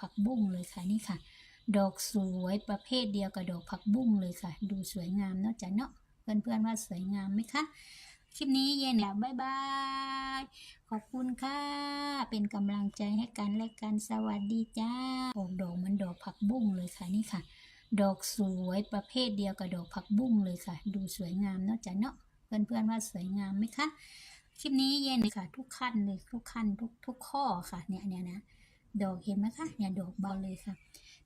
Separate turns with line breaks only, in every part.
ผักบุ้งเลยค่ะนี่ค่ะ ดอกสวยประเภทเดียวกับดอกผักบุ้งเลยค่ะ ดูสวยงามเนาะจ้ะเนาะเพื่อนๆว่าสวยงามไหมคะคลิปนี้เย็นแล้วบ๊ายบาย ขอบคุณค่ะ เป็นกำลังใจให้กันและกันสวัสดีจ้าออกดอกมันดอกผักบุ้งเลยค่ะนี่ค่ะ ดอกสวยประเภทเดียวกับดอกผักบุ้งเลยค่ะ ดูสวยงามเนาะจ้ะเนาะเพื่อนๆว่าสวยงามไหมคะคลิปนี้เย็นเลยค่ะ ทุกขั้นเลยทุกขั้นทุกทุกข้อค่ะเนี่ยเนี่ยนะ ดอกเห็นไหมคะเนี่ยดอกเบาเลยค่ะ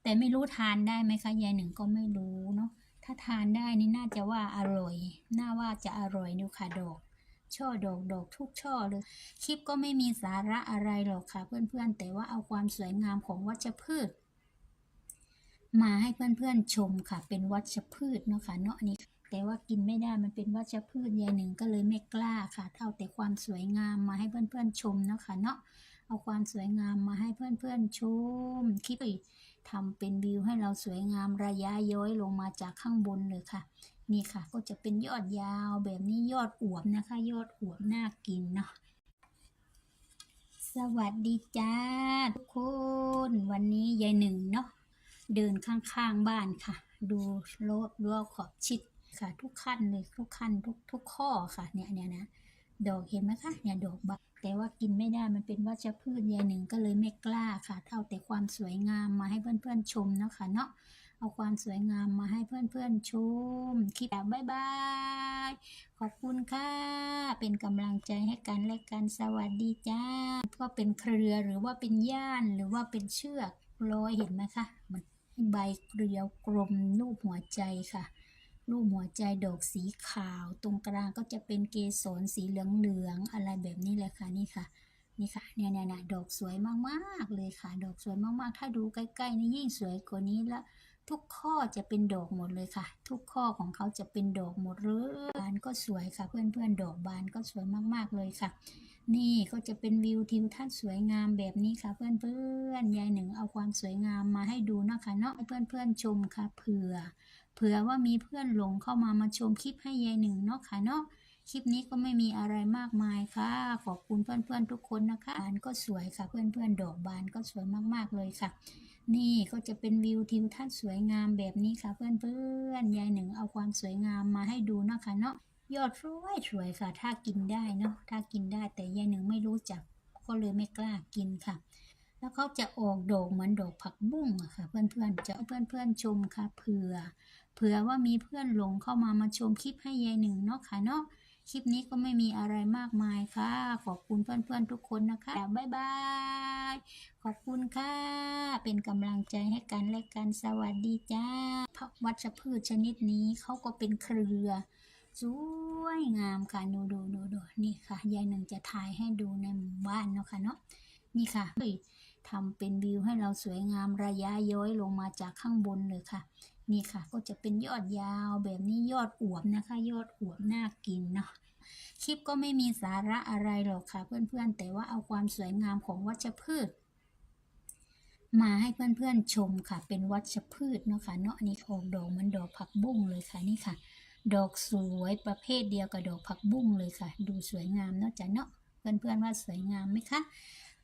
แต่ไม่รู้ทานได้ไหมคะยายหนึ่งก็ไม่รู้เนาะถ้าทานได้นี่น่าจะว่าอร่อย น่าว่าจะอร่อยดูค่ะดอกช่อดอกดอกทุกช่อเลย คลิปก็ไม่มีสาระอะไรหรอกค่ะ เพื่อนๆ แต่ว่าเอาความสวยงามของวัชพืช มาให้เพื่อนๆชมค่ะ เป็นวัชพืชเนาะค่ะเนาะนี่แต่ว่ากินไม่ได้มันเป็นวัชพืชยายหนึ่งก็เลยไม่กล้าค่ะเอาแต่ความสวยงามมาให้เพื่อนๆชมเนาะค่ะเนาะ เอาความสวยงามมาให้เพื่อนๆชมคลิปทำเป็นวิวให้เราสวยงามระยะย้อยลงมาจากข้างบนเลยค่ะ นี่ค่ะก็จะเป็นยอดยาวแบบนี้ยอดอวบนะคะ ยอดอวบน่ากินเนาะสวัสดีจ้าทุกคน วันนี้ยายหนึ่งเนาะเดินข้างๆบ้านค่ะ ดูรอบรั้วขอบชิดค่ะ ทุกขั้นเลยทุกขั้นทุกทุกข้อค่ะเนี่ยเนี่ยนะดอกเห็นไหมคะเนี่ยดอกบาน แต่ว่ากินไม่ได้มันเป็นวัชพืชยายหนึ่งก็เลยไม่กล้าค่ะเอาแต่ความสวยงามมาให้เพื่อนๆชมเนาะค่ะเนาะเอาความสวยงามมาให้เพื่อนๆชม คลิปแบบบ๊ายบาย ขอบคุณค่ะ เป็นกำลังใจให้กันและกันสวัสดีจ้า ก็เป็นเครือหรือว่าเป็นย่านหรือว่าเป็นเชือกร้อยเห็นไหมคะ มันใบเกลียวกลมรูปหัวใจค่ะ รูปหัวใจดอกสีขาว ตรงกลางก็จะเป็นเกสรสีเหลืองๆอะไรแบบนี้เลยค่ะนี่ค่ะนี่ค่ะเนี่ยเนี่ยดอกสวยมากๆเลยค่ะ ดอกสวยมากๆ ถ้าดูใกล้ๆนี่ยิ่งสวยกว่านี้ละทุกข้อจะเป็นดอกหมดเลยค่ะ ทุกข้อของเขาจะเป็นดอกหมดเลยบานก็สวยค่ะ เพื่อนๆดอกบานก็สวยมากๆเลยค่ะ นี่ก็จะเป็นวิวทิวทัศน์สวยงามแบบนี้ค่ะ เพื่อนๆยายหนึ่งเอาความสวยงามมาให้ดูนะคะเนาะเพื่อนๆชมค่ะเผื่อ เผื่อว่ามีเพื่อนหลงเข้ามามาชมคลิปให้ยายหนึ่งเนาะค่ะเนาะคลิปนี้ก็ไม่มีอะไรมากมายค่ะ ขอบคุณเพื่อนๆทุกคนนะคะบานก็สวยค่ะ เพื่อนๆดอกบานก็สวยมากๆเลยค่ะ นี่ก็จะเป็นวิวทิวทัศน์สวยงามแบบนี้ค่ะ เพื่อนๆยายหนึ่งเอาความสวยงามมาให้ดูนะคะเนาะยอดสวยสวยค่ะ ถ้ากินได้เนาะถ้ากินได้แต่ยายหนึ่งไม่รู้จัก ก็เลยไม่กล้ากินค่ะ แล้วเขาจะออกดอกเหมือนดอกผักบุ้งอะค่ะ เพื่อนๆจะเอาเพื่อนๆชมค่ะเผื่อ เผื่อว่ามีเพื่อนหลงเข้ามามาชมคลิปให้ยายหนึ่งเนาะค่ะเนาะคลิปนี้ก็ไม่มีอะไรมากมายค่ะ ขอบคุณเพื่อนๆทุกคนนะคะ บ๊ายบาย ขอบคุณค่ะ เป็นกำลังใจให้กันและกัน สวัสดีจ้าผักวัชพืชชนิดนี้เขาก็เป็นเครือ สวยงามค่ะ ดูดูดูดูนี่ค่ะ ยายหนึ่งจะถ่ายให้ดูในหมู่บ้านเนาะค่ะเนาะ นี่ค่ะทำเป็นวิวให้เราสวยงามระยะย้อยลงมาจากข้างบนเลยค่ะ นี่ค่ะ ก็จะเป็นยอดยาวแบบนี้ยอดอวบนะคะ ยอดอวบน่ากินเนาะคลิปก็ไม่มีสาระอะไรหรอกค่ะ เพื่อนๆ แต่ว่าเอาความสวยงามของวัชพืช มาให้เพื่อนๆชมค่ะ เป็นวัชพืชเนาะค่ะเนาะนี่ออกดอกเหมันดอกผักบุ้งเลยค่ะนี่ค่ะ ดอกสวยประเภทเดียวกับดอกผักบุ้งเลยค่ะ ดูสวยงามเนาะจ้ะเนาะเพื่อนๆว่าสวยงามไหมคะ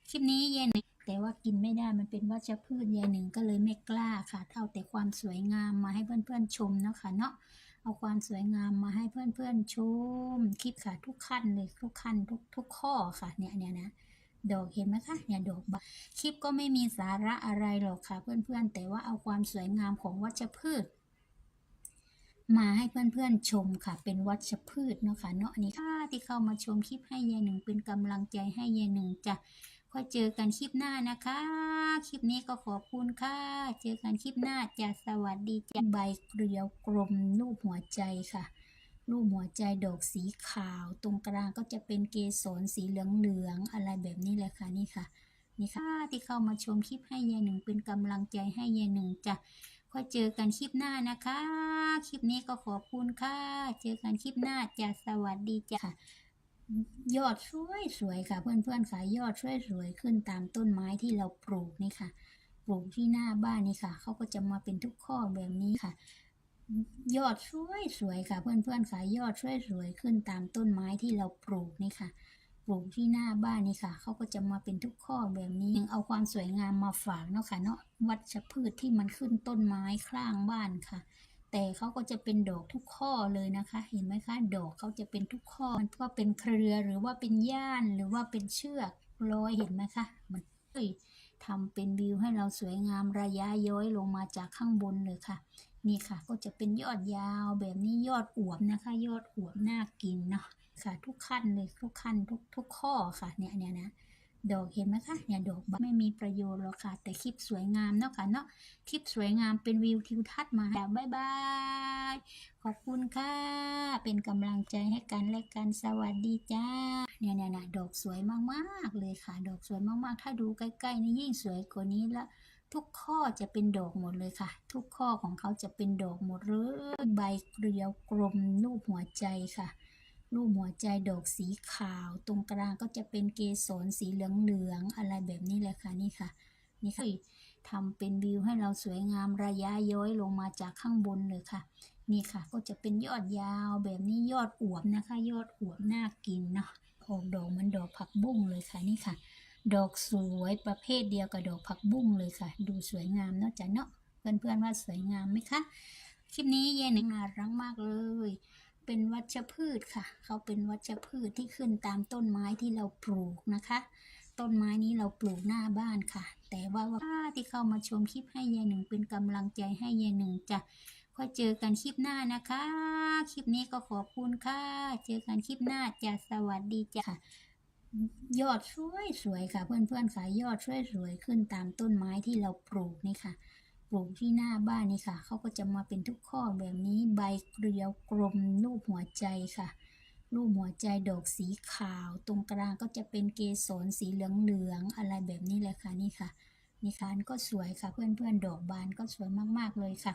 คลิปนี้ยายหนึ่ง แต่ว่ากินไม่ได้มันเป็นวัชพืชยายหนึ่งก็เลยไม่กล้าค่ะเอาแต่ความสวยงามมาให้เพื่อนๆชมเนาะค่ะเนาะเอาความสวยงามมาให้เพื่อนๆชมคลิปค่ะทุกขั้นเลยทุกขั้นทุกทุกข้อค่ะเนี่ยเนี่ยนะดอกเห็นไหมคะเนี่ยดอกคลิปก็ไม่มีสาระอะไรหรอกค่ะ เพื่อนๆ แต่ว่าเอาความสวยงามของวัชพืช มาให้เพื่อนๆชมค่ะ เป็นวัชพืชเนาะค่ะเนาะนี่ค่ะที่เข้ามาชมคลิปให้ยายหนึ่งเป็นกำลังใจให้ยายหนึ่งจะ ค่อยเจอกันคลิปหน้านะคะ คลิปนี้ก็ขอบคุณค่ะ เจอกันคลิปหน้าจะสวัสดีจ้ะใบเกลียวกลมรูปหัวใจค่ะ รูปหัวใจดอกสีขาว ตรงกลางก็จะเป็นเกสรสีเหลืองๆอะไรแบบนี้เลยค่ะนี่ค่ะ นี่ค่ะที่เข้ามาชมคลิปให้ยายหนึ่งเป็นกำลังใจให้ยายหนึ่งจะค่อยเจอกันคลิปหน้านะคะ คลิปนี้ก็ขอบคุณค่ะ เจอกันคลิปหน้าจะสวัสดีจ้ะ ยอดสวยสวยค่ะ เพื่อนๆค่ะยอดสวยสวยขึ้นตามต้นไม้ที่เราปลูกนี่ค่ะ ปลูกที่หน้าบ้านนี่ค่ะเขาก็จะมาเป็นทุกข้อแบบนี้ค่ะ ยอดสวยสวยค่ะ เพื่อนๆค่ะยอดสวยสวยขึ้นตามต้นไม้ที่เราปลูกนี่ค่ะ ปลูกที่หน้าบ้านนี่ค่ะเขาก็จะมาเป็นทุกข้อแบบนี้ยังเอาความสวยงามมาฝากเนาะค่ะเนาะวัชพืชที่มันขึ้นต้นไม้ข้างบ้านค่ะ แต่เขาก็จะเป็นดอกทุกข้อเลยนะคะ เห็นไหมคะ ดอกเขาจะเป็นทุกข้อ มันก็เป็นเครือหรือว่าเป็นย่านหรือว่าเป็นเชือกร้อยเห็นไหมคะมันเอ้ยทำเป็นวิวให้เราสวยงามระยะย้อยลงมาจากข้างบนเลยค่ะ นี่ค่ะก็จะเป็นยอดยาวแบบนี้ยอดอวบนะคะ ยอดอวบน่ากินเนาะค่ะ ทุกขั้นเลยทุกขั้นทุกทุกข้อค่ะเนี่ยเนี่ยนะ ดอกเห็นไหมคะเนี่ยดอกไม่มีประโยชน์หรอกค่ะ แต่คลิปสวยงามเนาะค่ะเนาะคลิปสวยงามเป็นวิวทิวทัศน์มาค่ะบ๊ายบายขอบคุณค่ะ เป็นกำลังใจให้กันและกันสวัสดีจ้าเนี่ยเนี่ยนะดอกสวยมากๆเลยค่ะ ดอกสวยมากๆ ถ้าดูใกล้ๆนี่ยิ่งสวยกว่านี้ละทุกข้อจะเป็นดอกหมดเลยค่ะ ทุกข้อของเขาจะเป็นดอกหมดเลยใบเกลียวกลมรูปหัวใจค่ะ รูปหัวใจดอกสีขาว ตรงกลางก็จะเป็นเกสรสีเหลืองๆอะไรแบบนี้เลยค่ะนี่ค่ะ นี่ค่ะทำเป็นวิวให้เราสวยงามระยะย้อยลงมาจากข้างบนเลยค่ะ นี่ค่ะก็จะเป็นยอดยาวแบบนี้ยอดอวบนะคะ ยอดอวบน่ากินเนาะออกดอกเหมันดอกผักบุ้งเลยค่ะนี่ค่ะ ดอกสวยประเภทเดียวกับดอกผักบุ้งเลยค่ะ ดูสวยงามเนาะจ๊ะเนาะเพื่อนๆว่าสวยงามไหมคะคลิปนี้เย็นน่ารักมากเลย เป็นวัชพืชค่ะ เขาเป็นวัชพืชที่ขึ้นตามต้นไม้ที่เราปลูกนะคะ ต้นไม้นี้เราปลูกหน้าบ้านค่ะ แต่ว่าว่าที่เข้ามาชมคลิปให้ยายหนึ่งเป็นกำลังใจให้ยายหนึ่งจะค่อยเจอกันคลิปหน้านะคะ คลิปนี้ก็ขอบคุณค่ะ เจอกันคลิปหน้าจะสวัสดีจ้ะยอดสวยสวยๆค่ะ เพื่อนๆค่ะยอดสวยสวยๆขึ้นตามต้นไม้ที่เราปลูกนี่ค่ะ ปลูกที่หน้าบ้านนี่ค่ะ เขาก็จะมาเป็นทุกข้อแบบนี้ใบเกลียวกลมรูปหัวใจค่ะ รูปหัวใจดอกสีขาว ตรงกลางก็จะเป็นเกสรสีเหลืองๆอะไรแบบนี้เลยค่ะนี่ค่ะนี่ค่ะก็สวยค่ะเพื่อนๆดอกบานก็สวยมากๆเลยค่ะ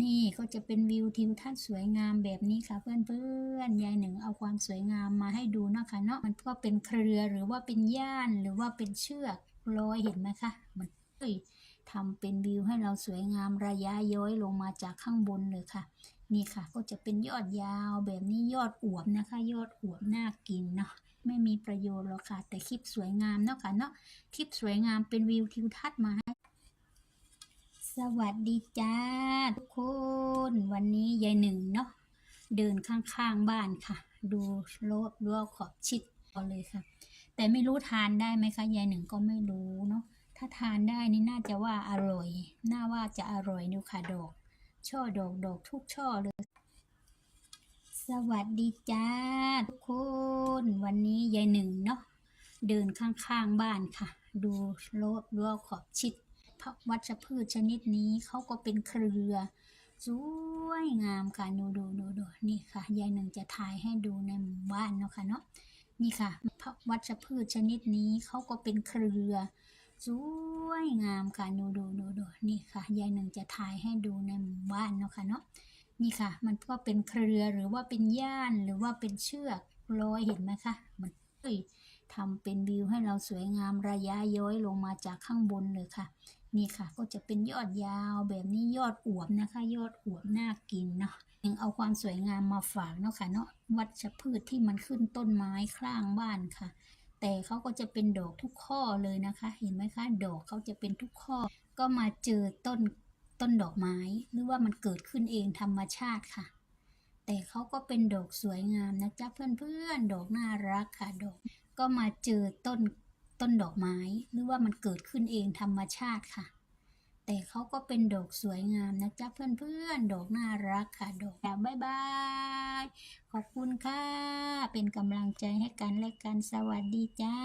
นี่ก็จะเป็นวิวทิวทัศน์สวยงามแบบนี้ค่ะ เพื่อนๆยายหนึ่งเอาความสวยงามมาให้ดูนะคะเนาะมันก็เป็นเครือหรือว่าเป็นย่านหรือว่าเป็นเชือกร้อยเห็นไหมคะมันเอ้ย ทำเป็นวิวให้เราสวยงามระยะย้อยลงมาจากข้างบนเลยค่ะ นี่ค่ะก็จะเป็นยอดยาวแบบนี้ยอดอวบนะคะ ยอดอวบน่ากินเนาะไม่มีประโยชน์หรอกค่ะ แต่คลิปสวยงามเนาะค่ะเนาะคลิปสวยงามเป็นวิวทิวทัศน์มาให้สวัสดีจ้าทุกคน วันนี้ยายหนึ่งเนาะเดินข้างๆบ้านค่ะ ดูโลดรั้วขอบชิดพอเลยค่ะ แต่ไม่รู้ทานได้ไหมคะยายหนึ่งก็ไม่รู้เนาะ ถ้าทานได้นี่น่าจะว่าอร่อย น่าว่าจะอร่อยนิวค่ะดอก ช่อดอกดอกทุกช่อเลย สวัสดีจ้าทุกคน วันนี้ยายหนึ่งเนาะ เดินข้างๆบ้านค่ะ ดูโลดรั้วขอบชิดพักวัชพืชชนิดนี้เขาก็เป็นเครือสวยงามค่ะดูดูดูดูนี่ค่ะยายหนึ่งจะถ่ายให้ดูในหมู่บ้านเนาะค่ะเนาะนี่ค่ะพักวัชพืชชนิดนี้เขาก็เป็นเครือ สวยงามค่ะดูดูดูดูนี่ค่ะยายหนึ่งจะถ่ายให้ดูในหมู่บ้านเนาะค่ะเนาะนี่ค่ะ มันก็เป็นเครือหรือว่าเป็นย่านหรือว่าเป็นเชือกร้อยเห็นไหมคะมันเอ้ยทำเป็นวิวให้เราสวยงามระยะย้อยลงมาจากข้างบนเลยค่ะ นี่ค่ะ ก็จะเป็นยอดยาวแบบนี้ยอดอวบนะคะ ยอดอวบน่ากินเนาะยังเอาความสวยงามมาฝากเนาะค่ะเนาะวัชพืชที่มันขึ้นต้นไม้ข้างบ้านค่ะ แต่เขาก็จะเป็นดอกทุกข้อเลยนะคะ เห็นไหมคะดอกเขาจะเป็นทุกข้อ ก็มาเจอต้นต้นดอกไม้ หรือว่ามันเกิดขึ้นเองธรรมชาติค่ะ แต่เขาก็เป็นดอกสวยงามนะจ๊ะเพื่อนๆดอกน่ารักค่ะดอก ก็มาเจอต้นต้นดอกไม้ หรือว่ามันเกิดขึ้นเองธรรมชาติค่ะ แต่เขาก็เป็นดอกสวยงามนะจ๊ะเพื่อนๆ ดอกน่ารักค่ะ ดอกบ๊ายบายขอบคุณค่ะ เป็นกำลังใจให้กันและกันสวัสดีจ้า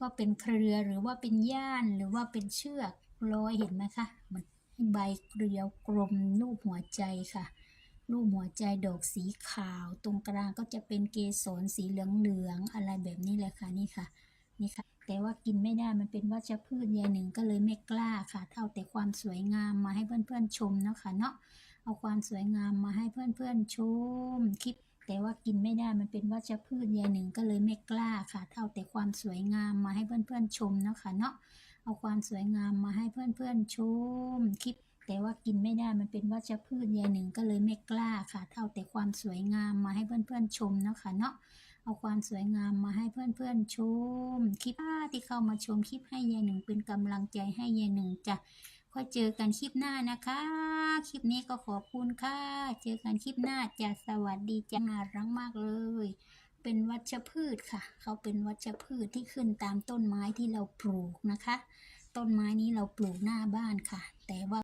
ก็เป็นเครือหรือว่าเป็นย่านหรือว่าเป็นเชือกร้อยเห็นไหมคะมันใบเกลียวกลมรูปหัวใจค่ะ รูปหัวใจดอกสีขาว ตรงกลางก็จะเป็นเกสรสีเหลืองๆอะไรแบบนี้เลยค่ะนี่ค่ะนี่ค่ะ แต่ว่ากินไม่ได้มันเป็นวัชพืชยายหนึ่งก็เลยไม่กล้าค่ะเอาแต่ความสวยงามมาให้เพื่อนๆชมเนาะค่ะเนาะเอาความสวยงามมาให้เพื่อนๆชมคลิปแต่ว่ากินไม่ได้มันเป็นวัชพืชยายหนึ่งก็เลยไม่กล้าค่ะเอาแต่ความสวยงามมาให้เพื่อนๆชมเนาะค่ะเนาะเอาความสวยงามมาให้เพื่อนๆชมคลิปแต่ว่ากินไม่ได้มันเป็นวัชพืชยายหนึ่งก็เลยไม่กล้าค่ะเอาแต่ความสวยงามมาให้เพื่อนๆชมเนาะค่ะเนาะ เอาความสวยงามมาให้เพื่อนๆชม คลิปที่เข้ามาชมคลิปให้ยายหนึ่งเป็นกำลังใจให้ยายหนึ่งจ้ะค่อยเจอกันคลิปหน้านะคะ คลิปนี้ก็ขอบคุณค่ะ เจอกันคลิปหน้าจ้ะสวัสดีจ้ะน่ารักมากเลย เป็นวัชพืชค่ะ เขาเป็นวัชพืชที่ขึ้นตามต้นไม้ที่เราปลูกนะคะ ต้นไม้นี้เราปลูกหน้าบ้านค่ะ แต่ว่า